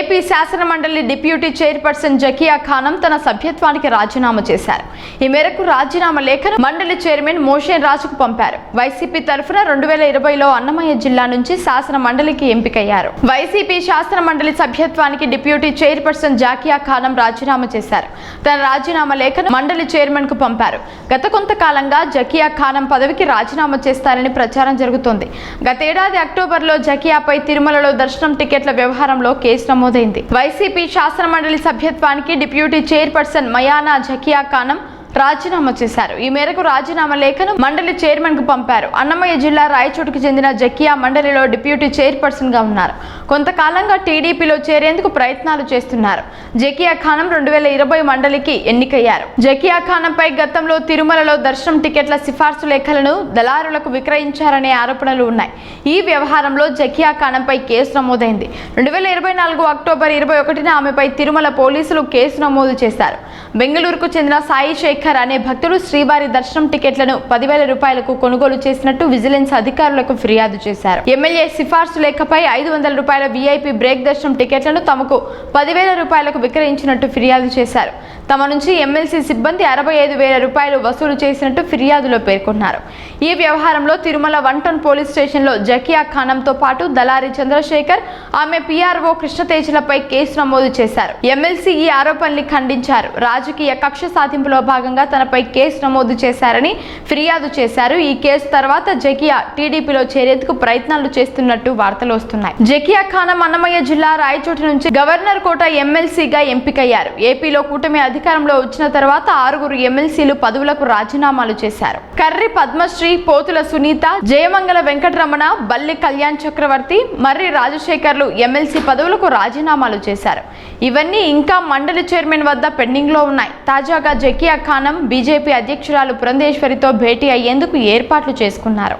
AP శాసన మండలి deputy chairperson Zakia Khanam తన సభ్యత్వానికి రాజీనామా చేశారు. ఈ మేరకు రాజీనామా లేఖను మండలి చైర్మన్ మోషేన్ రాజుకు పంపారు. వైసీపీ తరఫున రెండు వేల ఇరవైలో అన్నమయ్య జిల్లా నుంచి శాసన మండలికి ఎంపికయ్యారు. వైసీపీ శాసన మండలి సభ్యత్వానికి డిప్యూటీ చైర్పర్సన్ జాకియా ఖానం రాజీనామా చేశారు. తన రాజీనామా లేఖను మండలి చైర్మన్కు పంపారు. గత కొంతకాలంగా జకియా ఖానం పదవికి రాజీనామా చేస్తారని ప్రచారం జరుగుతోంది. గతేడాది అక్టోబర్లో జకియాపై తిరుమలలో దర్శనం టికెట్ల వ్యవహారంలో కేసు నమోదు నమోదైంది. వైసీపీ శాసనమండలి సభ్యత్వానికి డిప్యూటీ చైర్పర్సన్ మయానా జకియా ఖానం రాజీనామా చేశారు. ఈ మేరకు రాజీనామా లేఖను మండలి చైర్మన్కు పంపారు. అన్నమయ్య జిల్లా రాయచోటుకు చెందిన జకియా మండలిలో డిప్యూటీ చైర్పర్సన్గా ఉన్నారు. కొంతకాలంగా టీడీపీలో చేరేందుకు ప్రయత్నాలు చేస్తున్నారు. జకియా ఖానం రెండు వేల ఇరవై మండలికి ఎన్నికయ్యారు. జకియా ఖానంపై గతంలో తిరుమలలో దర్శనం టికెట్ల సిఫార్సు లేఖలను దళారులకు విక్రయించారనే ఆరోపణలు ఉన్నాయి. ఈ వ్యవహారంలో జకియా ఖానంపై కేసు నమోదైంది. రెండు వేల ఇరవై నాలుగు అక్టోబర్ ఇరవై ఒకటిన ఆమెపై తిరుమల పోలీసులు కేసు నమోదు చేశారు. బెంగళూరుకు చెందిన సాయి శేఖర్ అనే భక్తుడు శ్రీవారి దర్శనం టికెట్లను పదివేల రూపాయలకు కొనుగోలు చేసినట్టు విజిలెన్స్ అధికారులకు ఫిర్యాదు చేశారు. ఎమ్మెల్యే సిఫార్సు లేఖపై ఐదు వందల రూపాయల వీఐపీ బ్రేక్ దర్శనం టికెట్లను తమకు పదివేల రూపాయలకు విక్రయించినట్టు ఫిర్యాదు చేశారు. తమ నుంచి ఎమ్మెల్సీ సిబ్బంది అరవై ఐదు వేల రూపాయలు వసూలు చేసినట్టు ఫిర్యాదులో పేర్కొన్నారు. ఈ వ్యవహారంలో తిరుమల వన్ టౌన్ పోలీస్ స్టేషన్లో జకియా ఖానంతో పాటు దళారి చంద్రశేఖర్ ఆమె పీఆర్ఓ కృష్ణతేజలపై కేసు నమోదు చేశారు. ఎమ్మెల్సీ ఈ ఆరోపణల్ని ఖండించారు. రాజకీయ కక్ష సాధింపులో భాగంగా తనపై కేసు నమోదు చేశారని ఫిర్యాదు చేశారు. ఈ కేసు తర్వాత జకియా టీడీపీలో చేరేందుకు ప్రయత్నాలు చేస్తున్నట్టు వార్తలు వస్తున్నాయి. జకియా ఖానం అన్నమయ్య జిల్లా రాయచోటి నుంచి గవర్నర్ కోట ఎమ్మెల్సీగా ఎంపికయ్యారు. ఏపీలో కూటమి అధికారంలో వచ్చిన తర్వాత ఆరుగురు ఎమ్మెల్సీలు పదవులకు రాజీనామాలు చేశారు. కర్రి పద్మశ్రీ పోతుల సునీత జయమంగళ వెంకటరమణ బల్లి కళ్యాణ్ చక్రవర్తి మర్రి రాజశేఖర్లు ఎమ్మెల్సీ పదవులకు రాజీనామాలు చేశారు. ఇవన్నీ ఇంకా మండలి చైర్మన్ వద్ద పెండింగ్లో ఉన్నాయి. తాజాగా జకియా ఖానం బీజేపీ అధ్యక్షురాలు పురంధేశ్వరితో భేటీ అయ్యేందుకు ఏర్పాట్లు చేసుకున్నారు.